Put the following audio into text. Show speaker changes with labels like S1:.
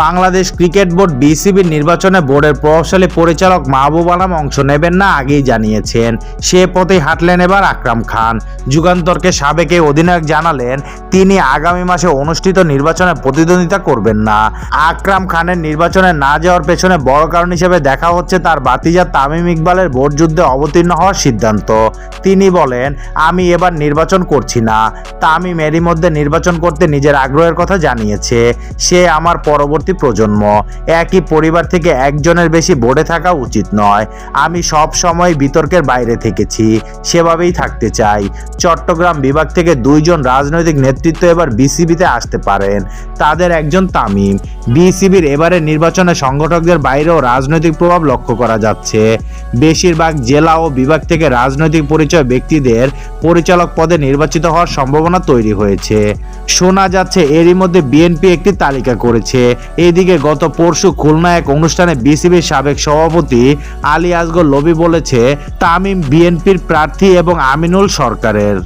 S1: Bangladesh cricket board বিসিবির নির্বাচনে বোর্ডের প্রভাবশালী পরিচালক মাহবুব আলম অংশ নেবেন না আগেই জানিয়েছেন। সে পথেই হাঁটলেন এবার আকরাম খান। যুগান্তরকে সাবেক অধিনায়ক জানালেন, তিনি আগামী মাসে অনুষ্ঠিত নির্বাচনে প্রতিদ্বন্দ্বিতা করবেন না। আকরাম খানের নির্বাচনে না যাওয়ার পেছনে বড় কারণ হিসেবে দেখা হচ্ছে তার বাতিজা তামিম ইকবালের ভোট যুদ্ধে অবতীর্ণ হওয়ার সিদ্ধান্ত। তিনি বলেন, আমি এবার নির্বাচন করছি না। তামিম এরই মধ্যে নির্বাচন করতে নিজের আগ্রহের কথা জানিয়েছে। সে আমার পরবর্তী প্রজন্ম একই পরিবার থেকে একজনের বেশি বোর্ডে থাকা উচিত নয়। আমি সব সময় বিতর্কের বাইরে থেকেছি, সেভাবেই থাকতে চাই। চট্টগ্রাম বিভাগ থেকে দুইজন রাজনৈতিক নেতৃত্ব এবার বিসিবিতে আসতে পারেন। তাদের একজন তামিম। বিসিবির এবারের নির্বাচনে সংগঠকদের বাইরেও রাজনৈতিক প্রভাব লক্ষ্য করা যাচ্ছে। বেশিরভাগ জেলা ও বিভাগ থেকে রাজনৈতিক পরিচয় ব্যক্তিদের পরিচালক পদে নির্বাচিত হওয়ার সম্ভাবনা তৈরি হয়েছে। শোনা যাচ্ছে এরই মধ্যে বিএনপি একটি তালিকা করেছে এদিকে গত পরশু খুলনা এক অনুষ্ঠানে বিসিবির সাবেক সভাপতি আলী আসগর লবি বলেছে, তামিম বিএনপির প্রার্থী এবং আমিনুল সরকারের।